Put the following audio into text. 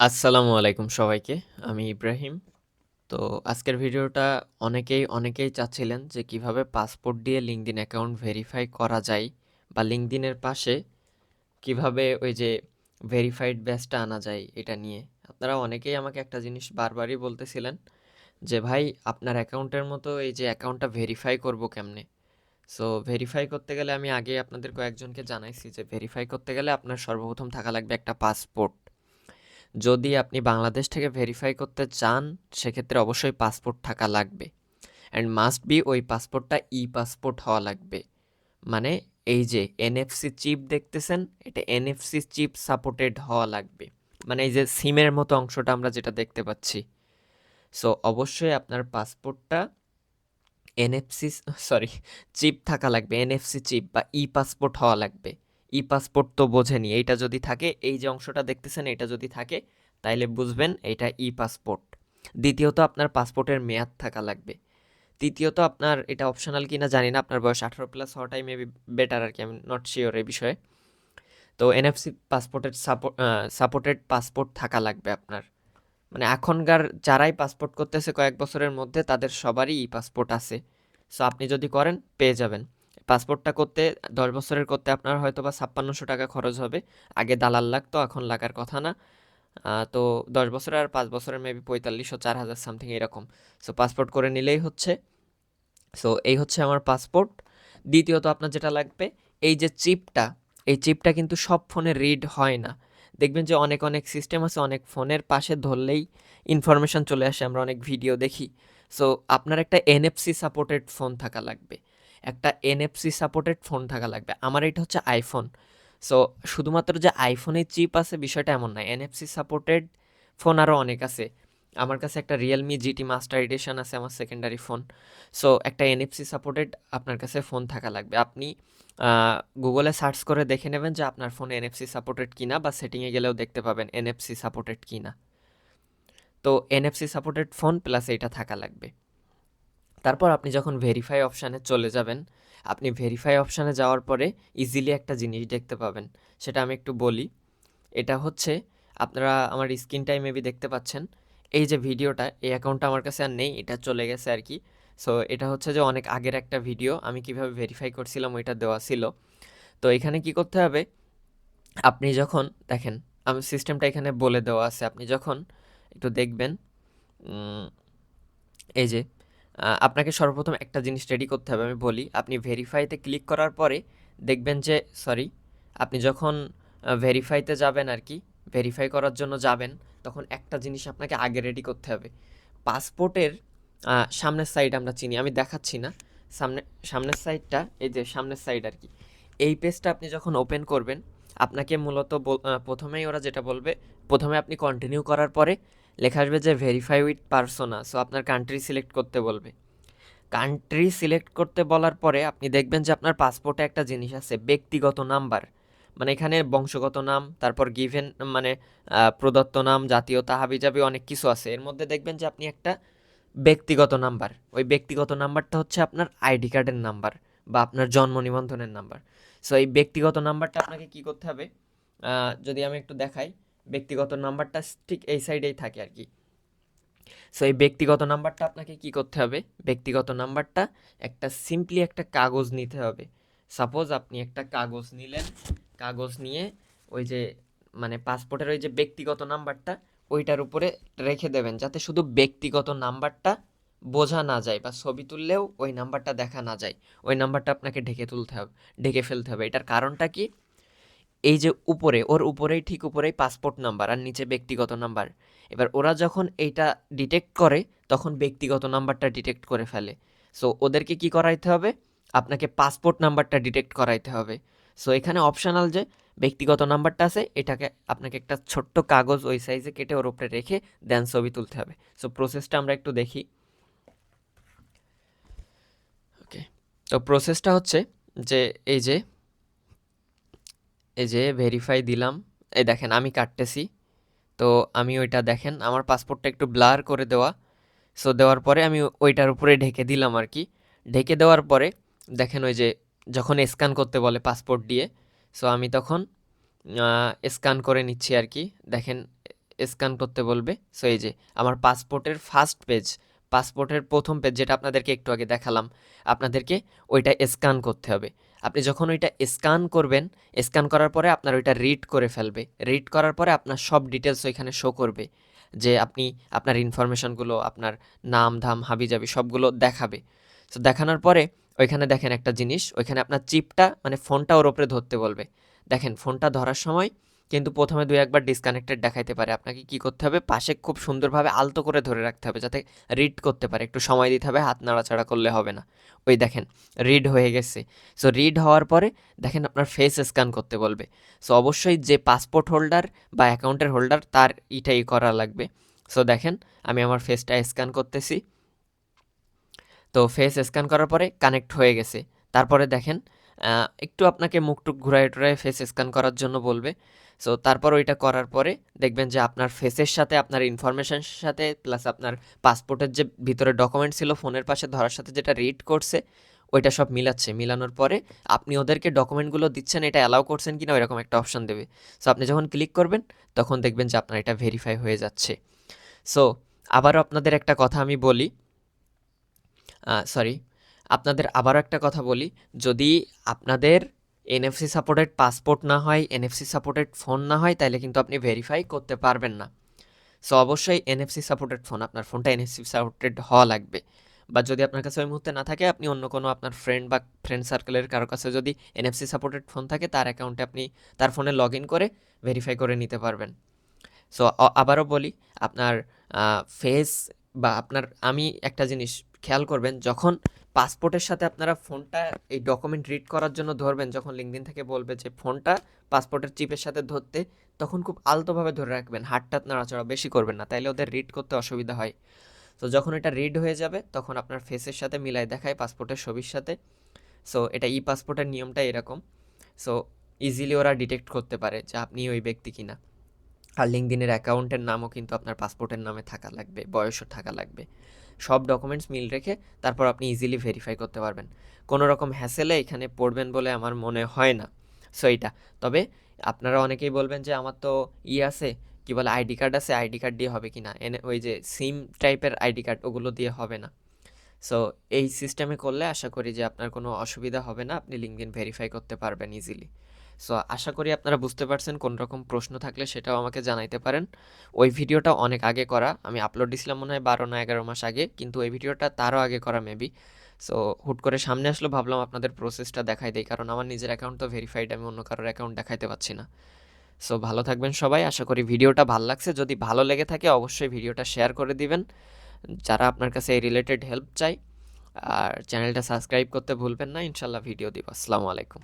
আসসালামু আলাইকুম সবাইকে। আমি ইব্রাহিম। তো আজকের ভিডিওটা অনেকেই, অনেকেই চাচ্ছিলেন যে কীভাবে পাসপোর্ট দিয়ে LinkedIn অ্যাকাউন্ট ভেরিফাই করা যায় বা এর পাশে কীভাবে ওই যে ভেরিফাইড ব্যাজটা আনা যায় এটা নিয়ে। আপনারা অনেকেই আমাকে একটা জিনিস বারবারই বলতেছিলেন যে, "ভাই আপনার অ্যাকাউন্টের মতো এই যে অ্যাকাউন্টটা ভেরিফাই করব কেমনে?" সো ভেরিফাই করতে গেলে আমি আগেই আপনাদের কয়েকজনকে জানাইছি যে ভেরিফাই করতে গেলে আপনার সর্বপ্রথম থাকা লাগবে একটা পাসপোর্ট। যদি আপনি বাংলাদেশ থেকে ভেরিফাই করতে চান, সেক্ষেত্রে অবশ্যই পাসপোর্ট থাকা লাগবে। অ্যান্ড মাস্ট বি ওই পাসপোর্টটা ই পাসপোর্ট হওয়া লাগবে। মানে এই যে এনএফসি চিপ দেখতেছেন, এটা এনএফসি চিপ সাপোর্টেড হওয়া লাগবে। মানে এই যে সিমের মতো অংশটা আমরা যেটা দেখতে পাচ্ছি। সো অবশ্যই আপনার পাসপোর্টটা এনএফসি সরি চিপ থাকা লাগবে এনএফসি চিপ বা ই পাসপোর্ট হওয়া লাগবে। ই পাসপোর্ট তো বোঝেনি, এইটা যদি থাকে, এই যে অংশটা দেখতেছেন, এটা যদি থাকে, তাইলে বুঝবেন এটা ই পাসপোর্ট দ্বিতীয়ত আপনার পাসপোর্টের মেয়াদ থাকা লাগবে। তৃতীয়ত আপনার এটা অপশনাল কি না জানি না, আপনার বয়স আঠারো প্লাস হওয়াটাই মেবি বেটার আর কি আমি নট শিওর এই বিষয়ে। তো এনএফসি পাসপোর্টের সাপোর্ট সাপোর্টেড পাসপোর্ট থাকা লাগবে আপনার। মানে এখনকার যারাই পাসপোর্ট করতেছে কয়েক বছরের মধ্যে, তাদের সবারই ই পাসপোর্ট আছে। সো আপনি যদি করেন, পেয়ে যাবেন। পাসপোর্টটা করতে, দশ বছরের করতে আপনার হয়তো বা ছাপ্পান্নশো টাকা খরচ হবে। আগে দালাল লাগতো, এখন লাগার কথা না। তো দশ বছরের আর পাঁচ বছরের মেবি পঁয়তাল্লিশশো চার হাজার সামথিং এরকম। সো পাসপোর্ট করে নিলেই হচ্ছে। সো এই হচ্ছে আমার পাসপোর্ট দ্বিতীয়ত আপনার যেটা লাগবে, এই যে চিপটা এই চিপটা কিন্তু সব ফোনে রিড হয় না। দেখবেন যে অনেক অনেক সিস্টেম আছে, অনেক ফোনের পাশে ধরলেই ইনফরমেশান চলে আসে, আমরা অনেক ভিডিও দেখি। সো আপনার একটা এনএফসি সাপোর্টেড ফোন থাকা লাগবে। একটা এনএফসি সাপোর্টেড ফোন থাকা লাগবে। আমার এটা হচ্ছে আইফোন সো শুধুমাত্র যে আইফোনে চিপ আছে, বিষয়টা এমন না। এনএফসি সাপোর্টেড ফোন আরও অনেক আছে। আমার কাছে একটা রিয়েলমি জিটি মাস্টার এডিশন আছে আমার সেকেন্ডারি ফোন সো একটা এনএফসি সাপোর্টেড আপনার কাছে ফোন থাকা লাগবে। আপনি গুগলে সার্চ করে দেখে নেবেন যে আপনার ফোন এনএফসি সাপোর্টেড কিনা বা সেটিংয়ে গেলেও দেখতে পাবেন এনএফসি সাপোর্টেড কিনা। তো এনএফসি সাপোর্টেড ফোন প্লাস এইটা থাকা লাগবে। তারপর আপনি যখন ভেরিফাই অপশানে চলে যাবেন, আপনি ভেরিফাই অপশানে যাওয়ার পরে ইজিলি একটা জিনিস দেখতে পাবেন। সেটা আমি একটু বলি। এটা হচ্ছে, আপনারা আমার স্ক্রিন টাইম মেবি দেখতে পাচ্ছেন, এই যে ভিডিওটা, এই অ্যাকাউন্টটা আমার কাছে আর নেই, এটা চলে গেছে আর কি। সো এটা হচ্ছে যে অনেক আগের একটা ভিডিও আমি কীভাবে ভেরিফাই করছিলাম ওইটা দেওয়া ছিল। তো এখানে কি করতে হবে, আপনি যখন, দেখেন, আমি সিস্টেমটা এখানে বলে দেওয়া আছে। আপনি যখন, একটু দেখবেন এই যে আপনাকে সর্বপ্রথম একটা জিনিস রেডি করতে হবে, আমি বলি। আপনি ভেরিফাইতে ক্লিক করার পরে দেখবেন যে সরি আপনি যখন ভেরিফাইতে যাবেন আর কি ভেরিফাই করার জন্য যাবেন, তখন একটা জিনিস আপনাকে আগে রেডি করতে হবে। পাসপোর্টের সামনের সাইড আমরা চিনি, আমি দেখাচ্ছি না। সামনে, সামনের সাইডটা এই যে সামনের সাইড আর কি, এই পেজটা আপনি যখন ওপেন করবেন, আপনাকে মূলত প্রথমেই ওরা যেটা বলবে, প্রথমে আপনি কন্টিনিউ করার পরে লেখা আসবে যে ভেরিফাই উইথ পারসোনা সো আপনার কান্ট্রি সিলেক্ট করতে বলবে। কান্ট্রি সিলেক্ট করতে বলার পরে আপনি দেখবেন যে আপনার পাসপোর্টে একটা জিনিস আছে, ব্যক্তিগত নাম্বার মানে এখানে বংশগত নাম, তারপর গিভেন মানে প্রদত্ত নাম জাতীয়তা হাবিজাবি অনেক কিছু আছে। এর মধ্যে দেখবেন যে আপনি একটা ব্যক্তিগত নাম্বার ওই ব্যক্তিগত নাম্বারটা হচ্ছে আপনার আইডি কার্ডের নাম্বার বা আপনার জন্ম নিবন্ধনের নাম্বার সো এই ব্যক্তিগত নাম্বারটা আপনাকে কি করতে হবে? যদি আমি একটু দেখাই ব্যক্তিগত নাম্বারটা ঠিক এই সাইডেই থাকে আর কি। সো এই ব্যক্তিগত নাম্বারটা আপনাকে কি করতে হবে? ব্যক্তিগত নাম্বারটা একটা সিম্পলি একটা কাগজ নিতে হবে। সাপোজ আপনি একটা কাগজ নিলেন, কাগজ নিয়ে ওই যে মানে পাসপোর্টের ওই যে ব্যক্তিগত নাম্বারটা, ওইটার উপরে রেখে দেবেন যাতে শুধু ব্যক্তিগত নাম্বারটা বোঝা না যায় বা ছবি তুললেও ওই নাম্বারটা দেখা না যায়। ওই নাম্বারটা আপনাকে ঢেকে তুলতে হবে, ঢেকে ফেলতে হবে। এটার কারণটা কি? এই যে উপরে, ওর উপরেই ঠিক উপরেই পাসপোর্ট নাম্বার আর নিচে ব্যক্তিগত নাম্বার এবার ওরা যখন এইটা ডিটেক্ট করে, তখন ব্যক্তিগত নাম্বারটা ডিটেক্ট করে ফেলে। সো ওদেরকে কি করাইতে হবে? আপনাকে পাসপোর্ট নাম্বারটা ডিটেক্ট করাইতে হবে। সো এখানে অপশনাল যে ব্যক্তিগত নাম্বারটা আছে, এটাকে আপনাকে একটা ছোট্ট কাগজ ওই সাইজে কেটে ওর উপরে রেখে দেন ছবি তুলতে হবে। সো প্রসেসটা আমরা একটু দেখি। ওকে তো প্রসেসটা হচ্ছে যে, এই যে এই যে ভেরিফাই দিলাম। এই দেখেন, আমি কাটতেছি। তো আমি ওইটা দেখেন, আমার পাসপোর্টটা একটু ব্লার করে দেওয়া। সো দেওয়ার পরে আমি ওইটার উপরে ঢেকে দিলাম আর কি। ঢেকে দেওয়ার পরে দেখেন ওই যে যখন স্ক্যান করতে বলে পাসপোর্ট দিয়ে সো আমি তখন স্ক্যান করে নিচ্ছি আর কি। দেখেন স্ক্যান করতে বলবে। সো এই যে আমার পাসপোর্টের ফার্স্ট পেজ পাসপোর্টের প্রথম পেজ যেটা আপনাদেরকে একটু আগে দেখালাম, আপনাদেরকে ওইটা স্ক্যান করতে হবে। আপনি যখন ওইটা স্ক্যান করবেন স্ক্যান করার পরে আপনার ওইটা রিড করে ফেলবে। রিড করার পরে আপনার সব ডিটেলস ওইখানে শো করবে যে আপনি আপনার ইনফরমেশনগুলো আপনার নাম, ধাম, হাবি হাবিজাবি সবগুলো দেখাবে। সো দেখানোর পরে ওইখানে দেখেন একটা জিনিস, ওইখানে আপনার চিপটা মানে ফোনটা ওর ওপরে ধরতে বলবে। দেখেন ফোনটা ধরার সময় কিন্তু প্রথমে দুই একবার ডিসকানেক্টেড দেখাইতে পারে। আপনাকে কি করতে হবে? পাশে খুব সুন্দরভাবে আলতো করে ধরে রাখতে হবে যাতে রিড করতে পারে। একটু সময় দিতে হবে, হাত নাড়াচাড়া করলে হবে না। ওই দেখেন রিড হয়ে গেছে। সো রিড হওয়ার পরে দেখেন আপনার ফেস স্ক্যান করতে বলবে। সো অবশ্যই যে পাসপোর্ট হোল্ডার বা অ্যাকাউন্টের হোল্ডার তার এটাই করা লাগবে। সো দেখেন, আমি আমার ফেসটা স্ক্যান করতেছি। তো ফেস স্ক্যান করার পরে কানেক্ট হয়ে গেছে। তারপরে দেখেন একটু আপনাকে মুখটুক ঘুরায় টুরায় ফেস স্ক্যান করার জন্য বলবে। সো তারপর ওইটা করার পরে দেখবেন যে আপনার ফেসের সাথে, আপনার ইনফরমেশনের সাথে প্লাস আপনার পাসপোর্টের যে ভিতরে ডকুমেন্ট ছিল ফোনের পাশে ধরার সাথে যেটা রিড করছে, ওইটা সব মিলাচ্ছে। মিলানোর পরে আপনি ওদেরকে ডকুমেন্টগুলো দিচ্ছেন, এটা অ্যালাউ করছেন কিনা, ওইরকম একটা অপশন দেবে। সো আপনি যখন ক্লিক করবেন, তখন দেখবেন যে আপনার এটা ভেরিফাই হয়ে যাচ্ছে। সো আবারও আপনাদের একটা কথা আমি বলি। সরি আপনাদের আবারও একটা কথা বলি, যদি আপনাদের এনএফসি সাপোর্টেড পাসপোর্ট না হয় এনএফসি সাপোর্টেড ফোন না হয়, তাহলে কিন্তু আপনি ভেরিফাই করতে পারবেন না। সো অবশ্যই এনএফসি সাপোর্টেড ফোন আপনার ফোনটা এনএফসি সাপোর্টেড হওয়া লাগবে। বা যদি আপনার কাছে ওই মুহূর্তে না থাকে, আপনি অন্য কোনো আপনার ফ্রেন্ড বা ফ্রেন্ড সার্কেলের কারও কাছে যদি এনএফসি সাপোর্টেড ফোন থাকে, তার অ্যাকাউন্টে আপনি তার ফোনে লগ ইন করে ভেরিফাই করে নিতে পারবেন। সো আবারও বলি, আপনার ফেস বা আপনার, আমি একটা জিনিস খেয়াল করবেন, যখন পাসপোর্টের সাথে আপনারা ফোনটা এই ডকুমেন্ট রিড করার জন্য ধরবেন, যখন লিঙ্কদিন থেকে বলবে যে ফোনটা পাসপোর্টের চিপের সাথে ধরতে, তখন খুব আলতোভাবে ধরে রাখবেন, হাতটা নাড়াচড়া বেশি করবেন না, তাইলে ওদের রিড করতে অসুবিধা হয়। তো যখন এটা রিড হয়ে যাবে, তখন আপনার ফেসের সাথে মিলাই দেখায় পাসপোর্টের ছবির সাথে। সো এটা ই পাসপোর্টের নিয়মটা এরকম। সো ইজিলি ওরা ডিটেক্ট করতে পারে যে আপনি ওই ব্যক্তি কিনা। আর লিঙ্কদিনের অ্যাকাউন্টের নামও কিন্তু আপনার পাসপোর্টের নামে থাকা লাগবে, বয়সও থাকা লাগবে। সব ডকুমেন্টস মিল রেখে তারপর আপনি ইজিলি ভেরিফাই করতে পারবেন। কোনো রকম হ্যাসেলে এখানে পড়বেন বলে আমার মনে হয় না। সো এইটা। তবে আপনারা অনেকেই বলবেন যে, আমার তো ই আছে। কি বলে, আইডি কার্ড আছে, আইডি কার্ড দিয়ে হবে কি না এনে, ওই যে সিম টাইপের আইডি কার্ড, ওগুলো দিয়ে হবে না। সো এই সিস্টেমে করলে আশা করি যে আপনার কোনো অসুবিধা হবে না। আপনি লিঙ্কদিন ভেরিফাই করতে পারবেন ইজিলি সো আশা করি আপনারা বুঝতে পারছেন কোন রকম প্রশ্ন থাকলে সেটাও আমাকে জানাইতে পারেন। ওই ভিডিওটা অনেক আগে করা, আমি আপলোড দিছিলাম মনে হয় বারো না এগারো মাস আগে, কিন্তু ওই ভিডিওটা তারও আগে করা মেবি সো হুট করে সামনে আসলো, ভাবলাম আপনাদের প্রসেসটা দেখাই দেই, কারণ আমার নিজের অ্যাকাউন্ট তো ভেরিফাইড আমি অন্য কারোর অ্যাকাউন্ট দেখাইতে পাচ্ছি না। সো ভালো থাকবেন সবাই, আশা করি ভিডিওটা ভালো লাগছে। যদি ভালো লেগে থাকে, অবশ্যই ভিডিওটা শেয়ার করে দিবেন। যারা আপনার কাছে এই রিলেটেড হেল্প চাই আর চ্যানেলটা সাবস্ক্রাইব করতে ভুলবেন না ইনশাল্লাহ ভিডিও দিব। আসসালামু আলাইকুম।